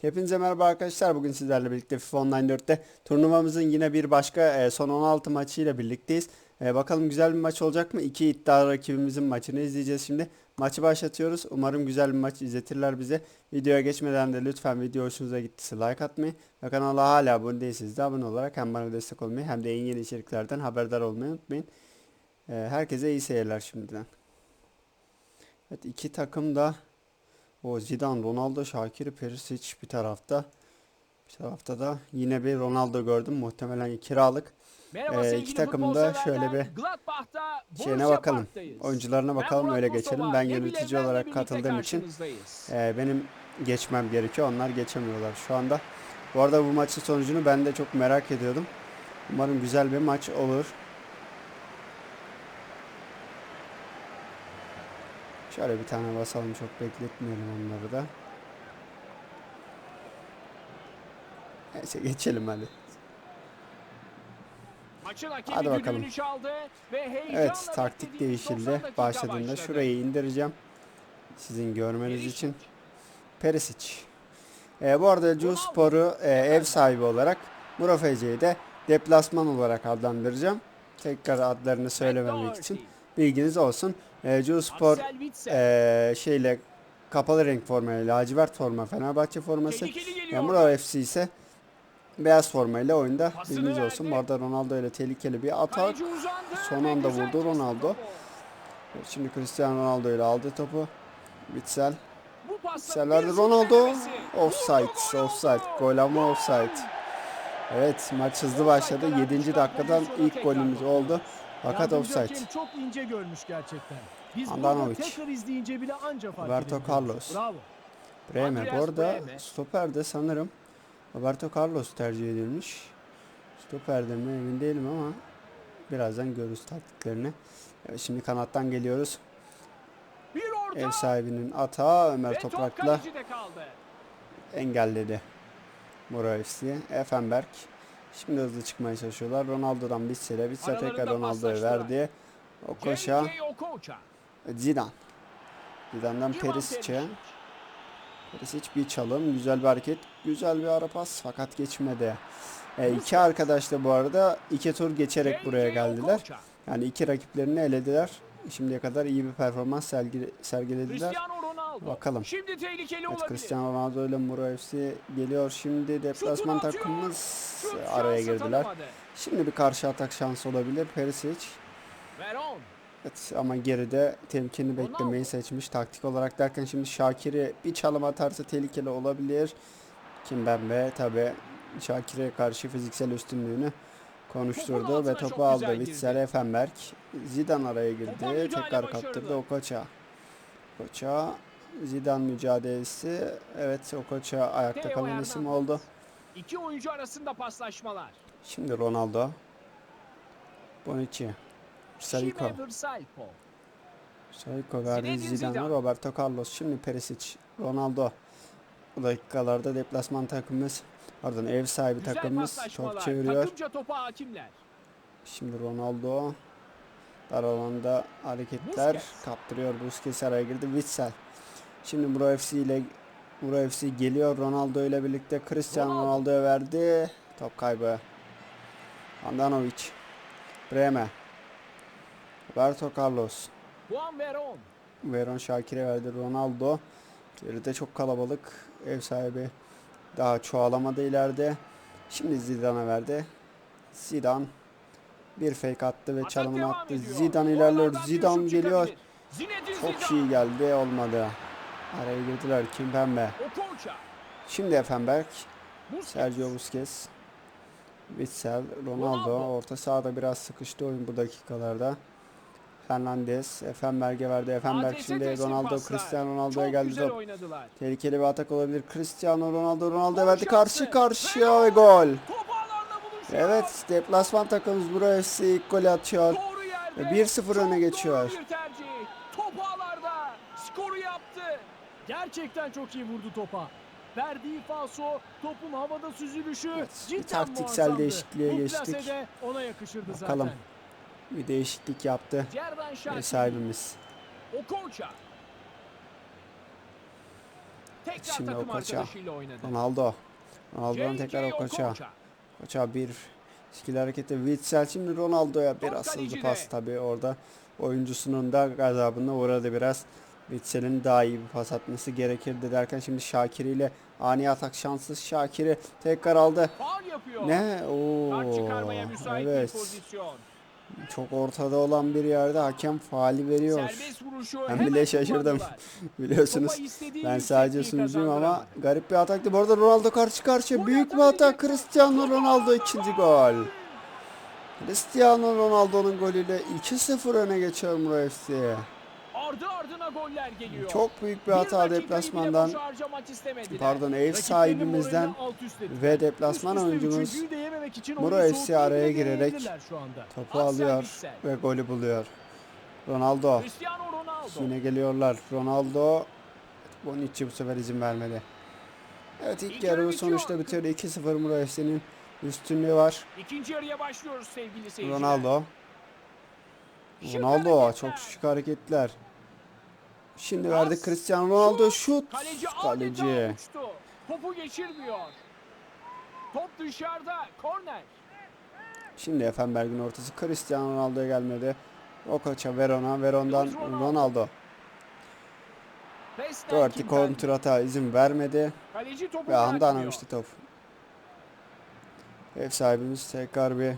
Hepinize merhaba arkadaşlar. Bugün sizlerle birlikte FIFA Online 4'te turnuvamızın yine bir başka e, son 16 maçıyla birlikteyiz. E, bakalım güzel bir maç olacak mı? İki iddia rakibimizin maçını izleyeceğiz şimdi. Maçı başlatıyoruz. Umarım güzel bir maç izletirler bize. Videoya geçmeden de lütfen video hoşunuza gittiyse like atmayı ve kanala hala abone değilseniz de abone olarak hem bana destek olmayı hem de en yeni içeriklerden haberdar olmayı unutmayın. E, herkese iyi seyirler şimdiden. Evet iki takım da o Zidane, Ronaldo, Şakir, Perisic bir tarafta. Bir tarafta da yine bir Ronaldo gördüm. Muhtemelen kiralık. Merhaba Ee, iki takım da şöyle bir Şeyine bakalım. Oyuncularına bakalım öyle geçelim. Ben yönetici olarak katıldığım için e, benim geçmem gerekiyor. Onlar geçemiyorlar şu anda. Bu arada bu maçın sonucunu ben de çok merak ediyordum. Umarım güzel bir maç olur. Şöyle bir tane basalım çok bekletmeyelim onları da. Neyse geçelim hadi. Maçın Hadi bakalım. çaldı ve heyecanla Evet taktik beklediğimiz 90 değişildi. Başladığında başladı. şurayı indireceğim. Sizin görmeniz Perisic. için. Perisic. Ee, bu arada Cuspor'u e, ev sahibi olarak Murafece'yi de deplasman olarak adlandıracağım. Tekrar adlarını söylememek için bilginiz olsun. E, Witsel. e, şeyle kapalı renk formayla lacivert forma Fenerbahçe forması. Tehlikeli geliyor. Yani Mura FC ise beyaz formayla oyunda bilginiz olsun. Bu arada Ronaldo ile tehlikeli bir atak. Son anda vurdu Ronaldo. Şimdi Cristiano Ronaldo ile aldı topu. Verdi bir Ronaldo. Offside, offside. Gol ama offside. Evet maç hızlı başladı. 7. dakikadan ilk golümüz oldu. Fakat Yardımcı offside. çok ince görmüş gerçekten. Biz Andanovic. tekrar izleyince bile anca fark Roberto edebiliyoruz. Carlos. Bravo. Bremer. Bu Andreas arada Bremer. stoperde sanırım Roberto Carlos tercih edilmiş. Stoperde mi emin değilim ama birazdan görürüz taktiklerini. Evet, şimdi kanattan geliyoruz. Bir orta. Ev sahibinin atağı Ömer ve top Toprak'la kalecide kaldı. engelledi. Mura FC. Şimdi hızlı çıkmaya çalışıyorlar. Ronaldo'dan Bitsel'e. Bitsel tekrar Ronaldo'ya verdi. Okoşa. Okocha. Zidane. Zidane'dan Ivan Perisic'e. Perisic. Bir çalım. Güzel bir hareket. Güzel bir ara pas. Fakat geçmedi. E, iki arkadaş da bu arada iki tur geçerek buraya geldiler. Yani iki rakiplerini elediler. Şimdiye kadar iyi bir performans sergi, sergilediler. Ronaldo. Bakalım. Şimdi tehlikeli Evet olabilir. Cristiano Ronaldo ile Mura FC geliyor. Şimdi deplasman takımımız araya girdiler. tanımadı. Şimdi bir karşı atak şansı olabilir. Perisic. Veron. Evet ama geride temkinli beklemeyi seçmiş. Taktik olarak derken şimdi Şakir'i bir çalım atarsa tehlikeli olabilir. Kimbembe tabi Şakir'e karşı fiziksel üstünlüğünü konuşturdu ve topu aldı. Witsel Effenberg. Zidane araya girdi. Tekrar kaptırdı Okocha. Okocha Zidane mücadelesi. Evet Okocha ayakta Theo kalan isim oldu. İki oyuncu arasında paslaşmalar. Şimdi Ronaldo. Bonucci. Vrsaljko. Salico verdi Zinedine Zidane, Zidane. Roberto Carlos. Şimdi Perisic, Ronaldo. Bu dakikalarda deplasman takımımız, pardon ev sahibi Güzel takımımız top çeviriyor. Takımca topa hakimler. Şimdi Ronaldo. Dar alanda hareketler Busquets. kaptırıyor. Busquets araya girdi. Witsel. Şimdi Muro FC ile Muro FC geliyor. Ronaldo ile birlikte Cristiano Ronaldo. Ronaldo'ya verdi. Top kaybı. Andanovic. Bremer. Roberto Carlos. Juan Veron. Veron Şakir'e verdi Ronaldo. Geride çok kalabalık. Ev sahibi daha çoğalamadı ileride. Şimdi Zidane'a verdi. Zidane bir fake attı ve çalımını attı. Zidane ilerliyor. Zidane geliyor. Çok iyi geldi. Olmadı. Araya girdiler. Kimpembe. Okocha. Şimdi. Busquets. Sergio Busquets. Witsel. Ronaldo. Orta sahada biraz sıkıştı oyun bu dakikalarda. Fernandes. Effenberg'e verdi. Effenberg Adrese şimdi Ronaldo. Cristiano Ronaldo'ya geldi top. Tehlikeli bir atak olabilir. Cristiano Ronaldo Ronaldo verdi karşı karşıya ve gol. Evet deplasman takımımız buraya FC ilk golü atıyor. Doğru yerde. Ve 1-0 Çok öne geçiyor. Doğru bir tercih. Top ağlarda. Skoru yaptı. Gerçekten çok iyi vurdu topa. Verdiği falso, topun havada süzülüşü Evet, bir cidden taktiksel muazzamdı. değişikliğe Bu geçtik. de ona yakışırdı Bakalım. zaten. Bir değişiklik yaptı Şakir. sahibimiz. Okocha. Tekrar Şimdi takım o koça. arkadaşıyla oynadı. Ronaldo. Ronaldo'dan tekrar. Okocha. Koça bir skill hareketi. Witsel şimdi Ronaldo'ya biraz hızlı pas tabi orada. Oyuncusunun da gazabına uğradı biraz. Witsel'in daha iyi bir pas atması gerekirdi derken şimdi Şakiri ile ani atak şanssız Şakiri tekrar aldı. Ne? Oo. Evet. Çok ortada olan bir yerde hakem faali veriyor. Ben bile şaşırdım. Biliyorsunuz. Ben sadece sunucuyum ama garip bir ataktı. Bu arada Ronaldo karşı karşıya. Büyük bir atak. Cristiano Ronaldo ikinci gol. Cristiano Ronaldo'nun golüyle 2-0 öne geçiyor Muro FC. Ardı ardına goller geliyor. Çok büyük bir Bir hata bile deplasmandan pardon ev sahibimizden ve deplasman oyuncumuz Muro FC araya girerek topu alıyor ve golü buluyor. Ronaldo. Ronaldo. Yine geliyorlar. Ronaldo. Bonucci bu sefer izin vermedi. Evet ilk İlk yarı sonuçta bitiyor. 2-0 Muro FC'nin üstünlüğü var. İkinci yarıya başlıyoruz sevgili seyirciler. Ronaldo. Şık Ronaldo hareketler. çok şık hareketler. Şimdi verdi Cristiano Ronaldo şut. Kaleci, Kaleci. Topu geçirmiyor. Top dışarıda. Korner. Şimdi Effenberg'in ortası Cristiano Ronaldo'ya gelmedi. Okocha Verona, Veron'dan Ronaldo. Doherty kontrata izin vermedi Kaleci topu ve anda bırakmıyor. anamıştı top. Ev sahibimiz tekrar bir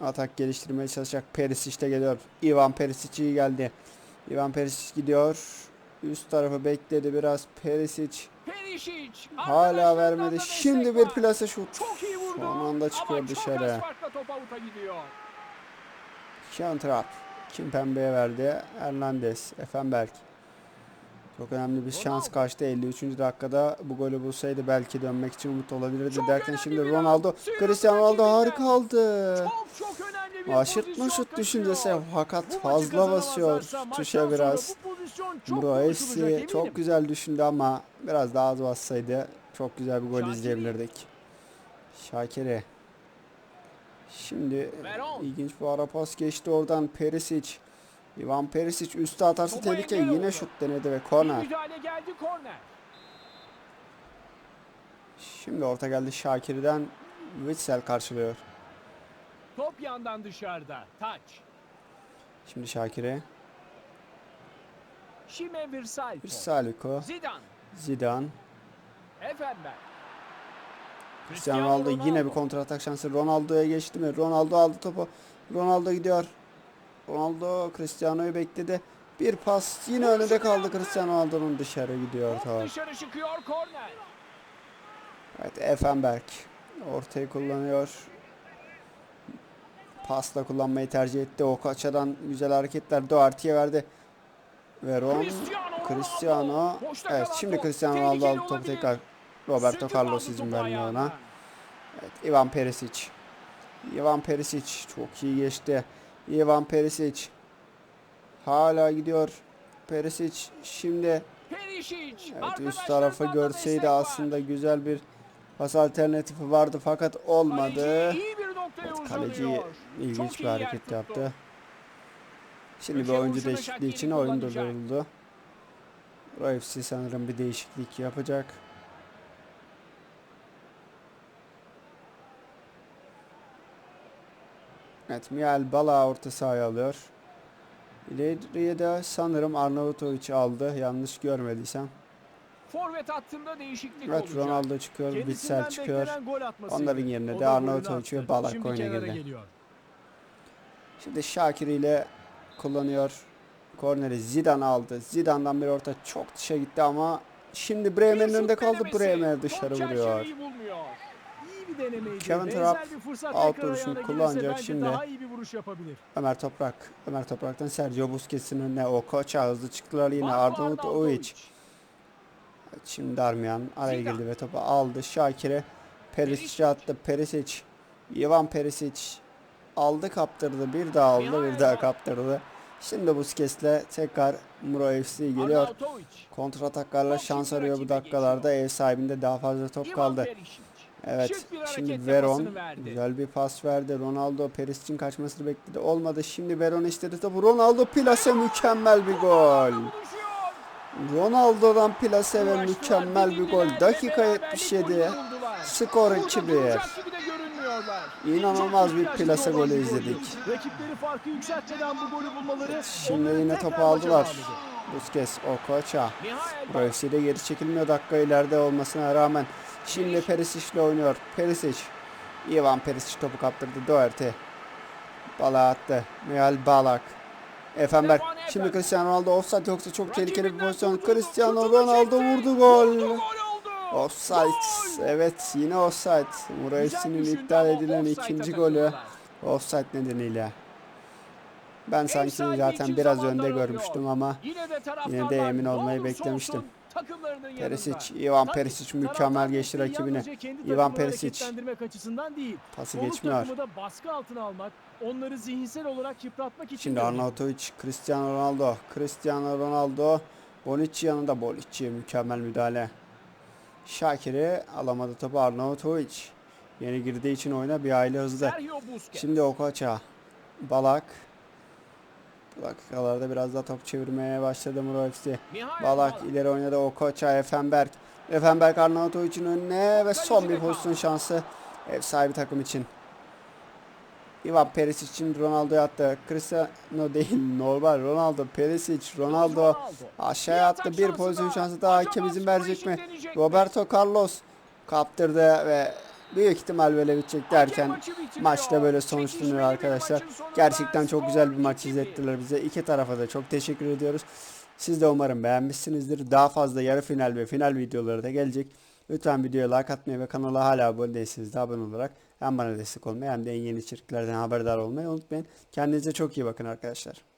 atak geliştirmeye çalışacak. Perisic de geliyor. Ivan Perisic iyi geldi. Ivan Perisic gidiyor. Üst tarafı bekledi biraz. Perisic Perisic. hala vermedi. Şimdi bir plase şut. Çok iyi vurdu. Son anda çıkıyor dışarı. Şantrap. Kim pembeye verdi? Hernandez. Effenberg. Çok önemli bir şans kaçtı. 53. dakikada bu golü bulsaydı belki dönmek için umut olabilirdi Çok derken şimdi Ronaldo. Cristiano Ronaldo harika aldı. Çok çok önemli bir Aşırtma pozisyon şut kaçıyor. düşüncesi fakat fazla basıyor tuşa biraz. Muro eminim. çok güzel düşündü ama biraz daha az bassaydı çok güzel bir gol izleyebilirdik. Şakiri. Şimdi ilginç bir ara pas geçti oradan Perisic. Ivan Perisic üstü atarsa tehlike yine şut denedi ve korner. Şimdi orta geldi Şakir'den Witsel karşılıyor. Top yandan dışarıda. Taç. Şimdi Şakir'e Şime Virsalpo. bir Saliko, Zidane. Zidane, Effenberg. Cristiano Ronaldo yine bir kontratak şansı. Ronaldo'ya geçti mi? Ronaldo aldı topu. Ronaldo gidiyor. Ronaldo Cristiano'yu bekledi. Bir pas yine önünde kaldı. Cristiano Ronaldo'nun dışarı gidiyor top. dışarı çıkıyor korner. Evet Effenberg ortayı kullanıyor. Pasla kullanmayı tercih etti. O kaçadan güzel hareketler Doherty'ye verdi. Veron Cristiano Cristiano. Evet şimdi. Cristiano Ronaldo aldı topu tekrar. Roberto Carlos izin vermiyor ona. Evet Ivan Perisic. Ivan Perisic çok iyi geçti. Ivan Perisic. Hala gidiyor. Perisic şimdi evet üst da görseydi aslında güzel bir pas alternatifi vardı fakat olmadı. Evet, kaleci ilginç bir hareket yaptı. Şimdi bir oyuncu değişikliği için oyun durduruldu. FC sanırım bir değişiklik yapacak. Evet Mial Bala orta sahaya alıyor. İleriye de sanırım Arnavutovic aldı. Yanlış görmediysem. Forvet hattında değişiklik Evet olacak. Ronaldo çıkıyor. Witsel çıkıyor. Onların yerine de ve attı. Balak oyuna girdi. geliyor. Şimdi Şakir ile kullanıyor. Korneri Zidane aldı. Zidane'dan bir orta çok dışa gitti ama şimdi Bremen'in Bir önünde kaldı. Bremer dışarı vuruyor. Kevin Trapp out duruşunu kullanacak şimdi. daha iyi bir vuruş yapabilir. Ömer Toprak. Ömer Toprak'tan Sergio Busquets'in önüne o koça hızlı çıktılar yine Marco Arnautovic. Şimdi Darmian araya girdi ve topu aldı. Şakir'e Perisic attı. Perisic. Ivan Perisic aldı kaptırdı. Bir daha aldı bir daha kaptırdı. Şimdi Busquets'le tekrar Muro FC geliyor. Kontrataklarla şans arıyor bu dakikalarda. Ev sahibinde daha fazla top kaldı. Evet. Şimdi Veron güzel bir pas verdi. Ronaldo Perisic'in kaçmasını bekledi. Olmadı. Şimdi Veron istedi topu. Ronaldo plase mükemmel bir gol. Ronaldo'dan plase ve mükemmel bir gol. Dakika 77. Skor 2-1. İnanılmaz bir plase golü izledik. Rakipleri farkı yükseltmeden bu golü bulmaları Şimdi yine topu aldılar. Busquets, Okocha. UFC de geri çekilmiyor dakika ileride olmasına rağmen. Şimdi Perisic ile oynuyor. Perisic. Ivan Perisic topu kaptırdı. Doherty. Bala attı. Mihail Balak. Efenber. Şimdi Cristiano Ronaldo offside yoksa çok tehlikeli bir pozisyon. Cristiano Ronaldo vurdu gol. Offside. Evet yine offside. Muraysi'nin iptal edilen ikinci golü. Offside nedeniyle. Ben sanki zaten biraz önde görmüştüm ama Yine de emin olmayı beklemiştim. Perisic, Ivan Perisic mükemmel geçti rakibine. Ivan Perisic açısından değil. pası Konuk geçmiyor. takımı da baskı altına almak, onları zihinsel olarak yıpratmak için Şimdi. Arnautovic, Cristiano Ronaldo, Cristiano Ronaldo, Bonucci yanında Bonucci mükemmel müdahale. Şakir'i alamadı topu Arnautovic. Yeni girdiği için oyuna bir aile hızlı. Sergio Busquets. Şimdi Okocha, Balak. Dakikalarda biraz daha top çevirmeye başladı Muro FC. Balak ileri oynadı Okocha, Efenberg. Efenberg Arnavutovic'in önüne ve son bir pozisyon şansı ev sahibi takım için. Ivan Perisic için Ronaldo'ya attı. Cristiano değil normal Ronaldo. Perisic, Ronaldo aşağıya attı. Bir pozisyon şansı daha hakem izin verecek mi? Roberto Carlos kaptırdı ve büyük ihtimal böyle bitecek derken maçta böyle sonuçlanıyor arkadaşlar. Gerçekten çok güzel bir maç izlettiler bize. İki tarafa da çok teşekkür ediyoruz. Siz de umarım beğenmişsinizdir. Daha fazla yarı final ve final videoları da gelecek. Lütfen videoya like atmayı ve kanala hala abone değilseniz de abone olarak hem bana destek olmayı hem de en yeni içeriklerden haberdar olmayı unutmayın. Kendinize çok iyi bakın arkadaşlar.